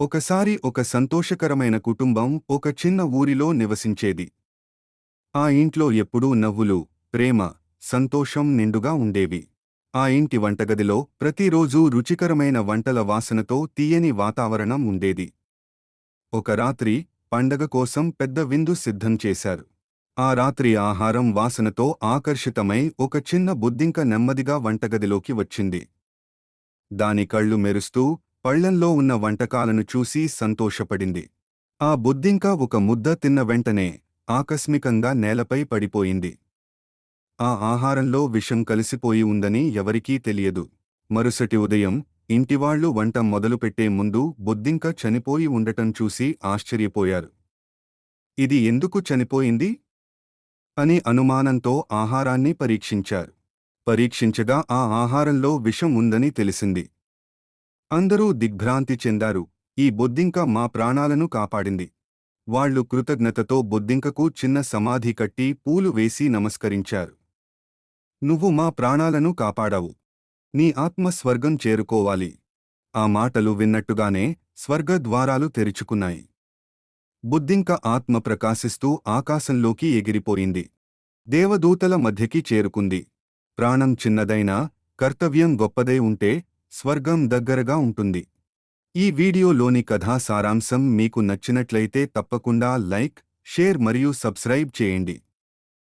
ఒకసారి ఒక సంతోషకరమైన కుటుంబం ఒక చిన్న ఊరిలో నివసించేది. ఆ ఇంట్లో ఎప్పుడూ నవ్వులు ప్రేమ సంతోషం నిండుగా ఉండేవి. ఆ ఇంటి వంటగదిలో ప్రతిరోజూ రుచికరమైన వంటల వాసనతో తీయని వాతావరణం ఉండేది. ఒక రాత్రి పండగ కోసం పెద్ద విందు సిద్ధం చేశారు. ఆ రాత్రి ఆహారం వాసనతో ఆకర్షితమై ఒక చిన్న బుద్దింక నెమ్మదిగా వంటగదిలోకి వచ్చింది. దాని కళ్ళు మెరుస్తూ పళ్ళెంలో ఉన్న వంటకాలను చూసి సంతోషపడింది. ఆ బుద్ధింక ఒక ముద్ద తిన్న వెంటనే ఆకస్మికంగా నేలపై పడిపోయింది. ఆ ఆహారంలో విషం కలిసిపోయి ఉందని ఎవరికీ తెలియదు. మరుసటి ఉదయం ఇంటివాళ్ళు వంట మొదలుపెట్టే ముందు బుద్ధింక చనిపోయి ఉండటం చూసి ఆశ్చర్యపోయారు. ఇది ఎందుకు చనిపోయింది? అని అనుమానంతో ఆహారాన్ని పరీక్షించారు. పరీక్షించగా ఆ ఆహారంలో విషం ఉందని తెలిసింది. అందరూ దిగ్భ్రాంతి చెందారు. ఈ బొద్దింక మా ప్రాణాలను కాపాడింది. వాళ్ళు కృతజ్ఞతతో బొద్దింకకు చిన్న సమాధి కట్టి పూలు వేసి నమస్కరించారు. నువ్వు మా ప్రాణాలను కాపాడావు. నీ ఆత్మ స్వర్గం చేరుకోవాలి. ఆ మాటలు విన్నట్టుగానే స్వర్గద్వారాలు తెరుచుకున్నాయి. బుద్ధింక ఆత్మ ప్రకాశిస్తూ ఆకాశంలోకి ఎగిరిపోయింది. దేవదూతల మధ్యకి చేరుకుంది. ప్రాణం చిన్నదైనా కర్తవ్యం గొప్పదై ఉంటే స్వర్గం దగ్గరగా ఉంటుంది. ఈ వీడియోలోని కథా సారాంశం మీకు నచ్చినట్లయితే తప్పకుండా లైక్ షేర్ మరియు సబ్స్క్రైబ్ చేయండి.